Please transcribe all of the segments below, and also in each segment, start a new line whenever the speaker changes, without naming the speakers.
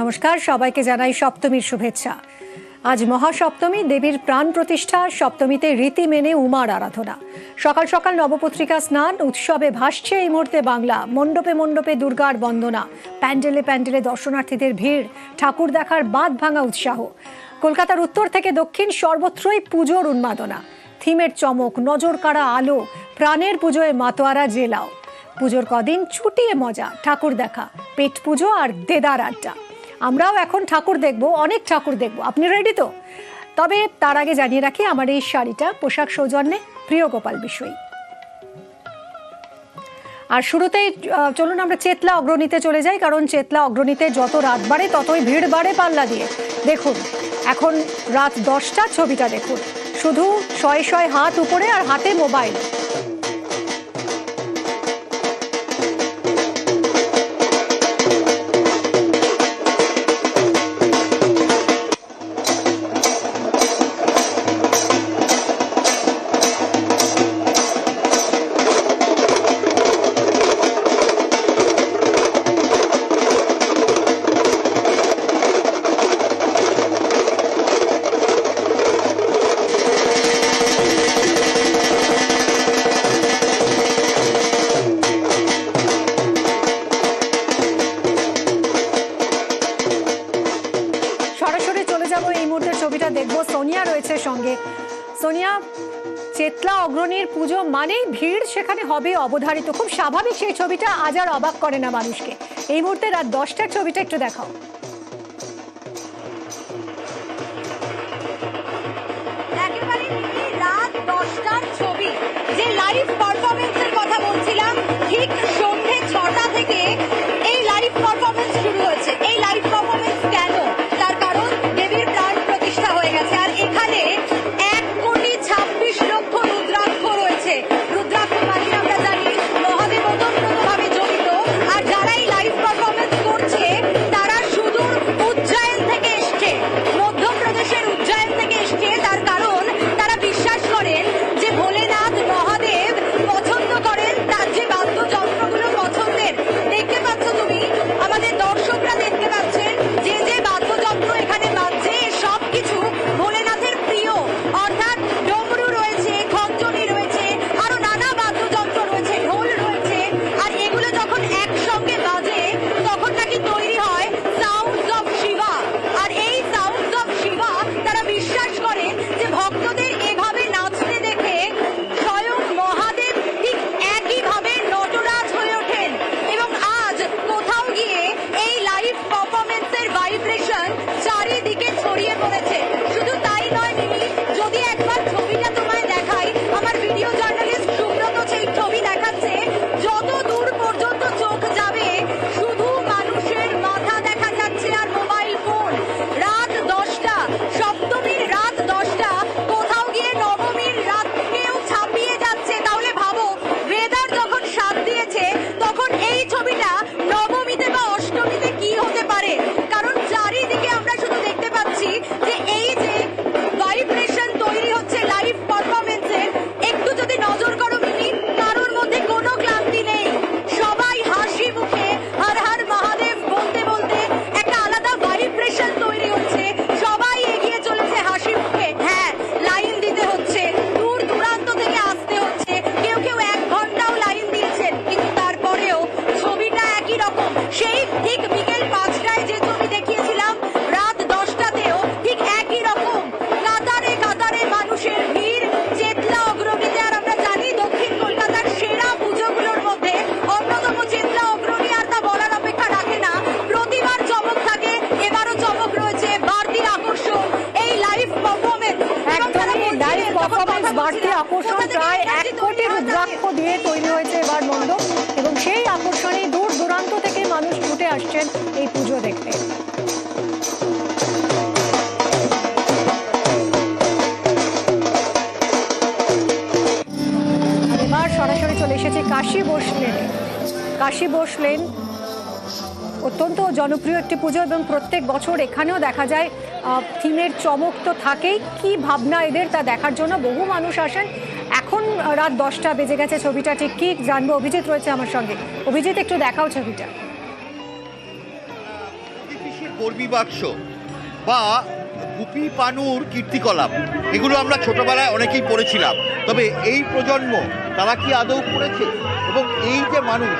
নমস্কার, সবাইকে জানাই সপ্তমীর শুভেচ্ছা। আজ মহাসপ্তমী, দেবীর প্রাণ প্রতিষ্ঠা, সপ্তমীতে রীতি মেনে উমার আরাধনা। সকাল সকাল নবপত্রিকা স্নান, উৎসবে ভাসছে এই মুহূর্তে বাংলা। মণ্ডপে মণ্ডপে দুর্গার বন্দনা, প্যান্ডেলে প্যান্ডেলে দর্শনার্থীদের ভিড়, ঠাকুর দেখার বাঁধ ভাঙা উৎসাহ। কলকাতার উত্তর থেকে দক্ষিণ সর্বত্রই পুজোর উন্মাদনা। থিমের চমক, নজর কাড়া আলো, প্রাণের পুজোয় মাতোয়ারা জেলাও। পুজোর কদিন ছুটিয়ে মজা, ঠাকুর দেখা, পেট পুজো আর দেদার আড্ডা। আমরাও এখন ঠাকুর দেখব, অনেক ঠাকুর দেখব। আপনি রেডি তো? তবে তার আগে জানিয়ে রাখি, আমার এই শাড়িটা পোশাক সৌজন্যে প্রিয় গোপাল বিষয়ী আর শুরুতেই চলুন আমরা চেতলা অগ্রণীতে চলে যাই, কারণ চেতলা অগ্রণীতে যত রাত বাড়ে, ততই ভিড় বাড়ে পাল্লা দিয়ে। দেখুন, এখন রাত দশটা, ছবিটা দেখুন। শুধু শয়ে শয়ে হাত উপরে আর হাতে মোবাইল। সোনিয়া রয়েছে সঙ্গে। সোনিয়া, চেতলা অগ্রণীর পুজো মানেই ভিড় সেখানে হবে অবধারিত। খুব স্বাভাবিক সেই ছবিটা আজ আর অবাক করে না মানুষকে। এই মুহূর্তে রাত দশটার ছবিটা একটু দেখাও।
কথা বলছিলাম, ঠিক সন্ধে ছটা থেকে এই লাইভ পারফরমেন্স
দিয়ে তৈরি হয়েছে এবার মণ্ডপ এবং সেই আকর্ষণে দূর দূরান্ত থেকে মানুষ ছুটে আসছেন এই পুজো দেখতে। এবার সরাসরি চলে এসেছে কাশী বসলেন কাশী বসলেন অত্যন্ত জনপ্রিয় একটি পুজো এবং প্রত্যেক বছর এখানেও দেখা যায় থিমের চমক তো থাকেই। কি ভাবনা এদের তা দেখার জন্য বহু মানুষ আসেন। রাত দশটা বেজে গেছে ছবিটা, ঠিক কি জানব? অভিজিৎ রয়েছে আমার সঙ্গে। অভিজিৎ, একটু দেখাও ছবিটা।
কর্মী বাক্স বা গুপি পানুর কীর্তিকলাপ, এগুলো আমরা ছোটবেলায় অনেকেই পড়েছিলাম। তবে এই প্রজন্ম, তারা কি আদৌ পড়েছে? এবং এই যে মানুষ,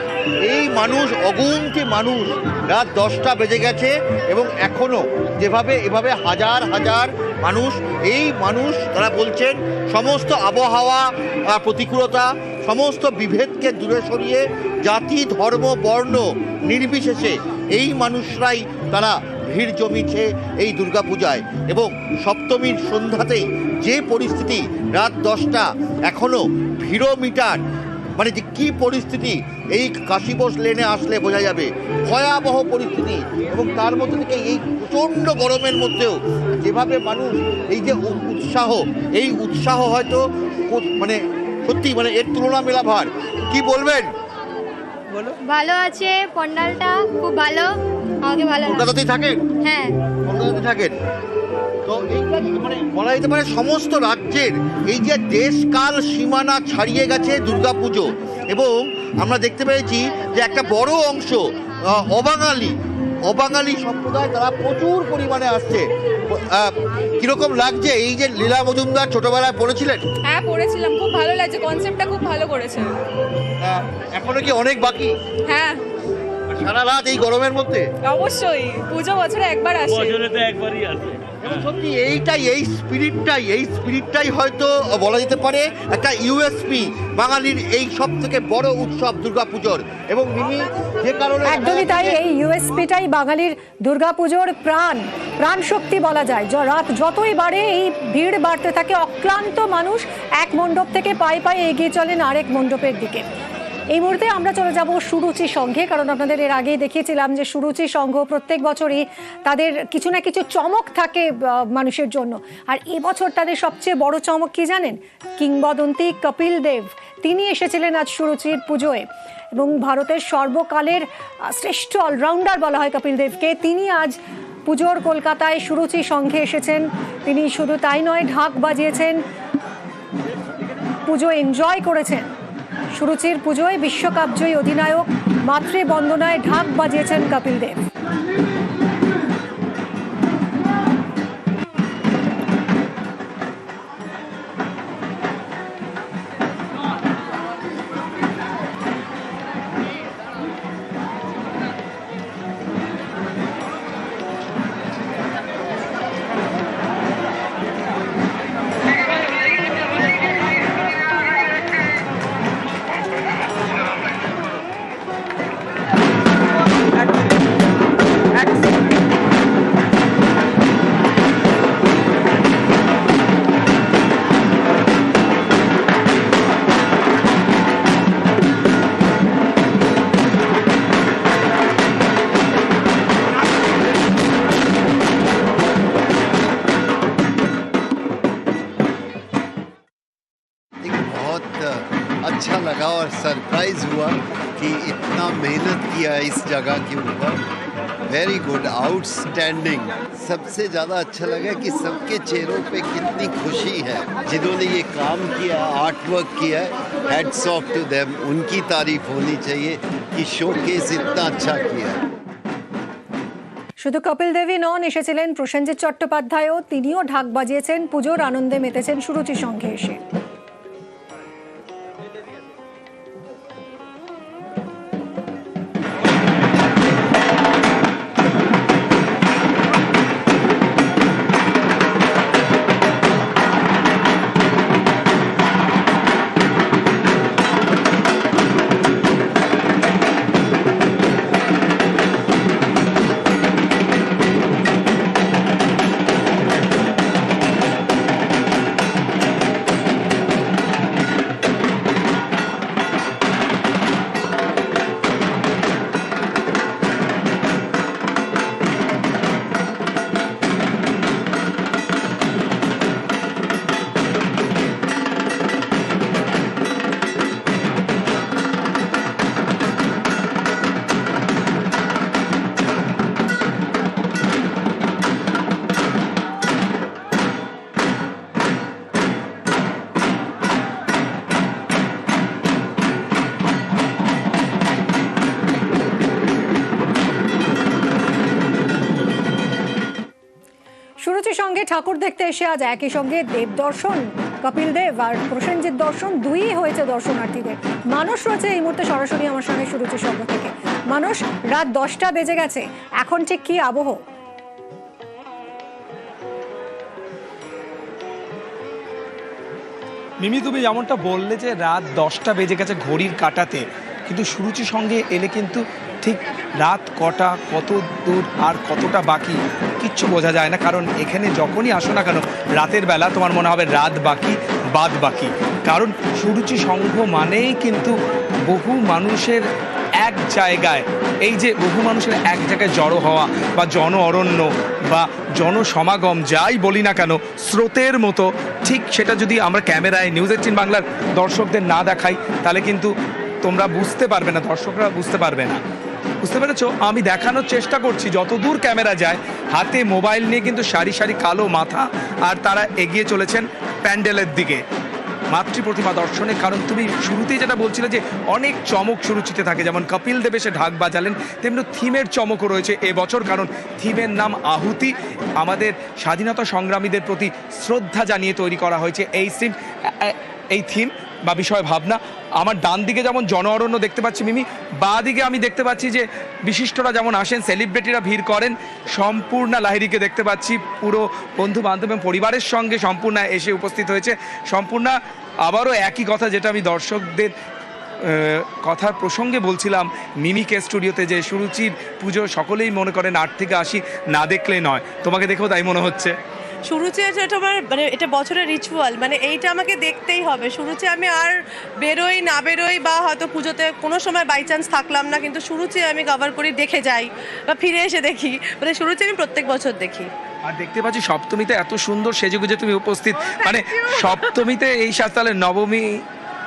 এই মানুষ অগুন্তি মানুষ, রাত দশটা বেজে গেছে এবং এখনও যেভাবে, এভাবে হাজার হাজার মানুষ, এই মানুষ তারা বলছেন, সমস্ত আবহাওয়া প্রতিকূলতা, সমস্ত বিভেদকে দূরে সরিয়ে জাতি, ধর্ম, বর্ণ নির্বিশেষে এই মানুষরাই তারা ভিড় জমিছে এই দুর্গাপূজায়। এবং সপ্তমীর সন্ধ্যাতেই যে পরিস্থিতি, রাত দশটা এখনও ভিড়োমিটার মানে যে কী পরিস্থিতি এই কাশিবোস লেনে আসলে বোঝা যাবে। ভয়াবহ পরিস্থিতি। এবং তার মধ্যে থেকে এই প্রচণ্ড গরমের মধ্যেও যেভাবে মানুষ এই যে উৎসাহ এই উৎসাহ হয়তো মানে সত্যি মানে এর তুলনা মেলা ভার কি বলবেন?
ভালো আছে পন্ডালটা খুব ভালো। আমাকে ভালো
কলকাতাতেই থাকেন?
হ্যাঁ।
কলকাতাতে থাকেন? তো এইটা মানে বলা যেতে পারে সমস্ত রাজ্যের এই যে দেশকাল সীমানা ছাড়িয়ে গেছে দুর্গাপুজো এবং আমরা দেখতে পেয়েছি যে একটা বড় অংশ অবাঙালি অবাঙালি সম্প্রদায় তারা প্রচুর পরিমাণে আসছে। কীরকম লাগছে এই যে লীলা মজুমদার ছোটবেলায় পড়েছিলেন?
হ্যাঁ পড়েছিলাম। খুব ভালো লাগছে কনসেপ্টটা খুব ভালো করেছে।
আহ, এখনও কি অনেক বাকি?
হ্যাঁ।
সারা রাত এই গরমের মধ্যে?
অবশ্যই পুজো বছরে একবার আসে।
বছরে তো একবারই আসে।
সত্যি এইটাই, এই স্পিরিটটাই এই স্পিরিটটাই হয়তো বলা যেতে পারে একটা ইউএসপি বাঙালির এই সব থেকে বড় উৎসব দুর্গাপুজোর। এবং মিমি যে কারণে
একদমই তাই, এই ইউএসপিটাই বাঙালির দুর্গাপুজোর প্রাণ প্রাণ শক্তি বলা যায়। রাত যতই বাড়ে, এই ভিড় বাড়তে থাকে। অক্লান্ত মানুষ এক মণ্ডপ থেকে পায়ে পায়ে এগিয়ে চলেন আরেক মণ্ডপের দিকে। এই মুহূর্তে আমরা চলে যাব সুরুচি সংঘে, কারণ আপনাদের এর আগেই দেখিয়েছিলাম যে সুরুচি সংঘ প্রত্যেক বছরই তাদের কিছু না কিছু চমক থাকে মানুষের জন্য। আর এবছর তাদের সবচেয়ে বড় চমক কি জানেন? কিংবদন্তি কপিল দেব। তিনি এসেছিলেন আজ সুরুচির পুজোয়। এবং ভারতের সর্বকালের শ্রেষ্ঠ অলরাউন্ডার বলা হয় কপিল দেবকে। তিনি আজ পুজোর কলকাতায় সুরুচি সংঘে এসেছেন। তিনি শুধু তাই নয়, ঢাক বাজিয়েছেন, পুজো এনজয় করেছেন। সুরুচির পুজোয় বিশ্বকাপজয়ী অধিনায়ক মাতৃবন্দনায় ঢাক বাজিয়েছেন কপিল দেব।
अच्छा लगा और सरप्राइज हुआ कि इतना मेहनत किया इस जगह के ऊपर वेरी गुड आउटस्टैंडिंग सबसे ज़्यादा अच्छा लगा कि सबके चेहरों पे कितनी खुशी है जिन्होंने ये काम किया आर्ट वर्क किया है हेड्स ऑफ टू देम उनकी तारीफ होनी चाहिए कि शोकेस इतना अच्छा किया है
শুধু কপিল দেবী নন এসেছিলেন প্রসেনজিৎ চট্টোপাধ্যায়ও তিনিও ঢাক বাজিয়েছেন পুজোর আনন্দে মেতেছেন সুরুচি সংঘে এসে ঠাকুর দেখতে এসে আজ একই সঙ্গে দেব দর্শন, কপিল দেব আর প্রসেনজিৎ দর্শন দুই হয়েছে দর্শনার্থীদের। মানুষ রয়েছে এই মুহূর্তে সরাসরি আমার সঙ্গে সুরুচি সঙ্গ থেকে। মানুষ রাত দশটা বেজে গেছে। এখন ঠিক কি আবহ?
মিমি, তুমি যেমনটা বললে যে রাত দশটা বেজে গেছে ঘড়ির কাটাতে, কিন্তু সুরুচি সঙ্গে এলে কিন্তু ঠিক রাত কটা, কত দূর আর কতটা বাকি, কিচ্ছু বোঝা যায় না। কারণ এখানে যখনই আসো না কেন, রাতের বেলা তোমার মনে হবে রাত বাকি, বাদ বাকি। কারণ সুরুচি সংঘ মানেই কিন্তু বহু মানুষের এক জায়গায়। এই যে বহু মানুষের এক জায়গায় জড়ো হওয়া বা জন অরণ্য বা জনসমাগম যাই বলি না কেন, স্রোতের মতো। ঠিক সেটা যদি আমরা ক্যামেরায়, নিউজ এইটিন বাংলার দর্শকদের না দেখাই, তাহলে কিন্তু তোমরা বুঝতে পারবে না, দর্শকরা বুঝতে পারবে না। বুঝতে পেরেছ? আমি দেখানোর চেষ্টা করছি, যতদূর ক্যামেরা যায়, হাতে মোবাইল নিয়ে কিন্তু সারি সারি কালো মাথা, আর তারা এগিয়ে চলেছেন প্যান্ডেলের দিকে। মাতৃ প্রতিমা দর্শনে কারণ, তুমি শুরুতেই যেটা বলছিলে যে অনেক চমক সুরুচিতে থাকে, যেমন কপিল দেব এসে ঢাক বাজালেন, তেমনি থিমের চমকও রয়েছে এবছর, কারণ থিমের নাম আহুতি। আমাদের স্বাধীনতা সংগ্রামীদের প্রতি শ্রদ্ধা জানিয়ে তৈরি করা হয়েছে এই সিম এই থিম। বা বিষয় ভাবনা, আমার ডান দিকে যেমন জন অরণ্য দেখতে পাচ্ছি মিমি, বা দিকে আমি দেখতে পাচ্ছি যে বিশিষ্টরা যেমন আসেন সেলিব্রিটিরা ভিড় করেন, সম্পূর্ণ লাহিরিকে দেখতে পাচ্ছি, পুরো বন্ধু বান্ধব এবং পরিবারের সঙ্গে সম্পূর্ণা এসে উপস্থিত হয়েছে। সম্পূর্ণা আবারও একই কথা যেটা আমি দর্শকদের কথার প্রসঙ্গে বলছিলাম, মিমিকে স্টুডিওতে যে সুরুচির পুজো সকলেই মনে করেন আট থেকে আসি না দেখলে নয়। তোমাকে দেখেও তাই মনে হচ্ছে?
শুরুতে এটা তোমার মানে এটা বছরের রিচুয়াল মানে এইটা আমাকে দেখতেই হবে। শুরুতে আমি আর বেরোই না বেরোই বা হয়তো পুজোতে কোনো সময় বাই চান্স থাকলাম না কিন্তু শুরুতে আমি কভার করি দেখে যাই বা ফিরে এসে দেখি। মানে শুরুতে আমি প্রত্যেক বছর দেখি।
আর দেখতে পাচ্ছি সপ্তমীতে এত সুন্দর সেজেগুজে তুমি উপস্থিত। মানে সপ্তমীতে এই তাহলে নবমী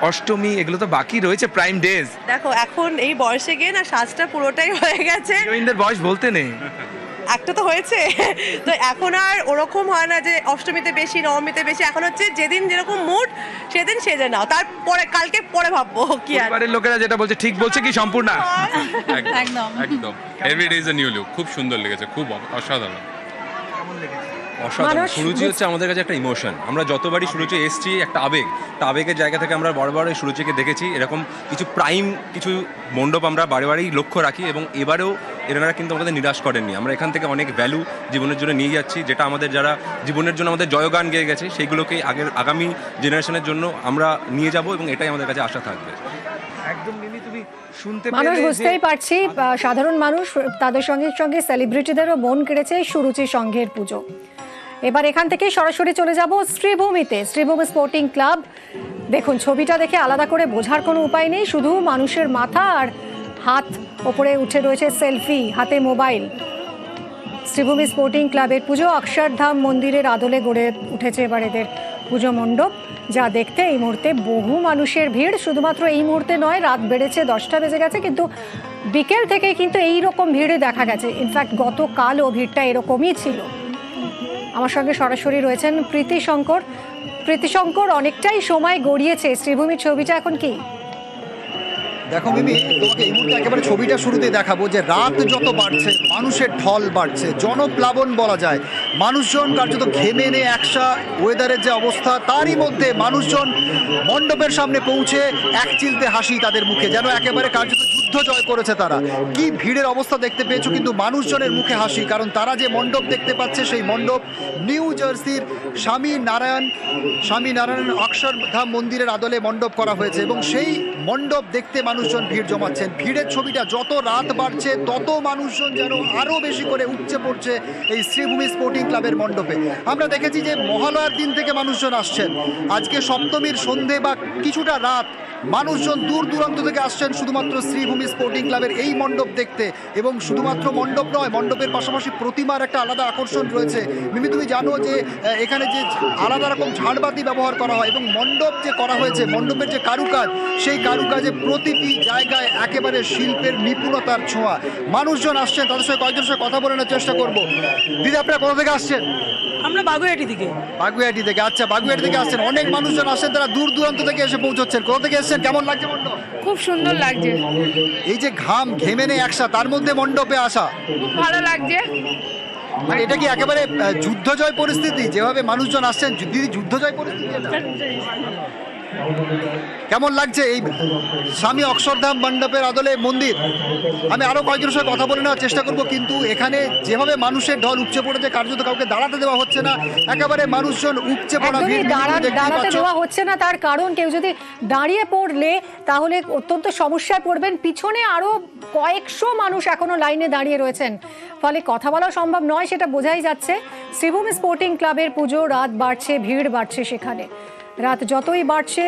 অষ্টমী এগুলো তো বাকি রয়েছে প্রাইম ডেজ
দেখো এখন এই বয়সে গিয়ে না সাজটা পুরোটাই হয়ে গেছে।
বয়স বলতে নেই।
একটা তো হয়েছে। তো এখন আর ওরকম হয় না যে অষ্টমীতে বেশি নবমীতে বেশি। এখন হচ্ছে যেদিন যেরকম মুড সেদিন সেজে নাও। তারপরে কালকে পরে ভাববো কি আর।
পরিবারের লোকেরা যেটা বলছে ঠিক বলছে কি সম্পূর্ণ?
একদম।
একদম। Every day is a new look খুব সুন্দর লেগেছে খুব অসাধারণ।
কেমন অসাধারণ
অসাধারণ।
সুরুচি হচ্ছে আমাদের কাছে একটা ইমোশন আমরা যতবারই সুরুচি এসছি একটা আবেগ। তা আবেগের জায়গা থেকে আমরা বারবার এই সুরুচিকে দেখেছি। এরকম কিছু প্রাইম কিছু মণ্ডপ আমরা বারে বারেই লক্ষ্য রাখি এবং এবারেও এনারা কিন্তু আমাদের নিরাশ করেননি। আমরা এখান থেকে অনেক ভ্যালু জীবনের জন্য নিয়ে যাচ্ছি যেটা আমাদের যারা জীবনের জন্য আমাদের জয়গান গেয়ে গেছে সেইগুলোকে আগের আগামী জেনারেশনের জন্য আমরা নিয়ে যাব এবং এটাই আমাদের কাছে আশা থাকবে।
একদম মিমি তুমি শুনতে
মানুষ বুঝতেই পারছি সাধারণ মানুষ তাদের সঙ্গে সঙ্গে সেলিব্রিটিদেরও মন কেড়েছে সুরুচি সংঘের পুজো। এবার এখান থেকে সরাসরি চলে যাব শ্রীভূমিতে, শ্রীভূমি স্পোর্টিং ক্লাব দেখুন, ছবিটা দেখে আলাদা করে বোঝার কোনো উপায় নেই, শুধু মানুষের মাথা আর হাত ওপরে উঠে রয়েছে সেলফি, হাতে মোবাইল। শ্রীভূমি স্পোর্টিং ক্লাবের পুজো অক্ষরধাম মন্দিরের আদলে গড়ে উঠেছে এবার এদের পুজো মণ্ডপ, যা দেখতে এই মুহূর্তে বহু মানুষের ভিড়। শুধুমাত্র এই মুহূর্তে নয়, রাত বেড়েছে, দশটা বেজে গেছে, কিন্তু বিকেল থেকে কিন্তু এই রকম ভিড়ে দেখা গেছে। ইনফ্যাক্ট গতকালও ভিড়টা এরকমই ছিল। আমার সঙ্গে সরাসরি রয়েছেন প্রীতি শঙ্কর। প্রীতি শঙ্কর, অনেকটাই সময় গড়িয়েছে। শ্রীভূমির ছবিটা এখন কি?
দেখো মিমি, তোমাকে এই মুহূর্তে একেবারে ছবিটা শুরুতে দেখাবো যে রাত যত বাড়ছে, মানুষের ঢল বাড়ছে, জনপ্লাবন বলা যায়। মানুষজন কার্যত ঘেমে নে, একসা ওয়েদারের যে অবস্থা, তারই মধ্যে মানুষজন মণ্ডপের সামনে পৌঁছে এক চিলতে হাসি তাদের মুখে, যেন একেবারে কার্যত যুদ্ধ জয় করেছে তারা। কি ভিড়ের অবস্থা দেখতে পেয়েছ কিন্তু মানুষজনের মুখে হাসি, কারণ তারা যে মণ্ডপ দেখতে পাচ্ছে সেই মণ্ডপ নিউ জার্সির স্বামী নারায়ণ স্বামী নারায়ণ অক্ষরধাম মন্দিরের আদলে মণ্ডপ করা হয়েছে এবং সেই মণ্ডপ দেখতে মানুষজন ভিড় জমাচ্ছেন। ভিড়ের ছবিটা যত রাত বাড়ছে, তত মানুষজন যেন আরও বেশি করে উপচে পড়ছে এই শ্রীভূমি স্পোর্টিং ক্লাবের মণ্ডপে। আমরা দেখেছি যে মহালয়ার দিন থেকে মানুষজন আসছেন। আজকে সপ্তমীর সন্ধে বা কিছুটা রাত মানুষজন দূর দূরান্ত থেকে আসছেন শুধুমাত্র শ্রীভূমি স্পোর্টিং ক্লাবের এই মণ্ডপ দেখতে এবং শুধুমাত্র মণ্ডপ নয় মণ্ডপের পাশাপাশি প্রতিমার একটা আলাদা আকর্ষণ রয়েছে। মিমি তুমি জানো যে এখানে যে আলাদা রকম ঝাড়বাতি ব্যবহার করা হয় এবং মণ্ডপ যে করা হয়েছে মণ্ডপের যে কারুকাজ সেই কারুকাজে প্রতিটি জায়গায় একেবারে শিল্পের নিপুণতার ছোঁয়া। মানুষজন আসছেন তাদের সঙ্গে কয়েকজনের সঙ্গে কথা বলানোর চেষ্টা করব। দিদি আপনারা কোথা থেকে আসছেন?
আমরা বাগুইহাটি থেকে
বাগুইহাটি থেকে আচ্ছা বাগুইহাটি থেকে আসছেন। অনেক মানুষজন আসছেন তারা দূর দূরান্ত থেকে এসে পৌঁছচ্ছেন। কোথা থেকে এসেছেন কেমন লাগছে মণ্ডপ
খুব সুন্দর লাগছে।
এই যে ঘাম ঘেমে নেই একসা তার মধ্যে মণ্ডপে আসা।
খুব ভালো লাগছে।
মানে এটা কি একেবারে যুদ্ধজয় পরিস্থিতি? যেভাবে মানুষজন আসছেন দিদি যুদ্ধজয় পরিস্থিতি? কেমন লাগছে এই স্বামী অক্ষরধাম মণ্ডপের আদলে মন্দির? আমি আরও কয়েকজনের সঙ্গে কথা বলে নেওয়ার চেষ্টা করব কিন্তু এখানে যেভাবে মানুষের ঢল উপচে পড়েছে কার্যত কাউকে দাঁড়াতে দেওয়া হচ্ছে না। একেবারে মানুষজন উপচে পড়া
দাঁড়াতে দেওয়া হচ্ছে না তার কারণ কেউ যদি দাঁড়িয়ে পড়লে তাহলে অত্যন্ত সমস্যায় পড়বেন। পিছনে আরও কয়েকশো মানুষ এখনও লাইনে দাঁড়িয়ে রয়েছেন। ফলে কথা বলা সম্ভব নয় সেটা বোঝাই যাচ্ছে। শ্রীভূমি স্পোর্টিং ক্লাবের পুজো রাত বাড়ছে ভিড় বাড়ছে সেখানে। রাত যতই বাড়ছে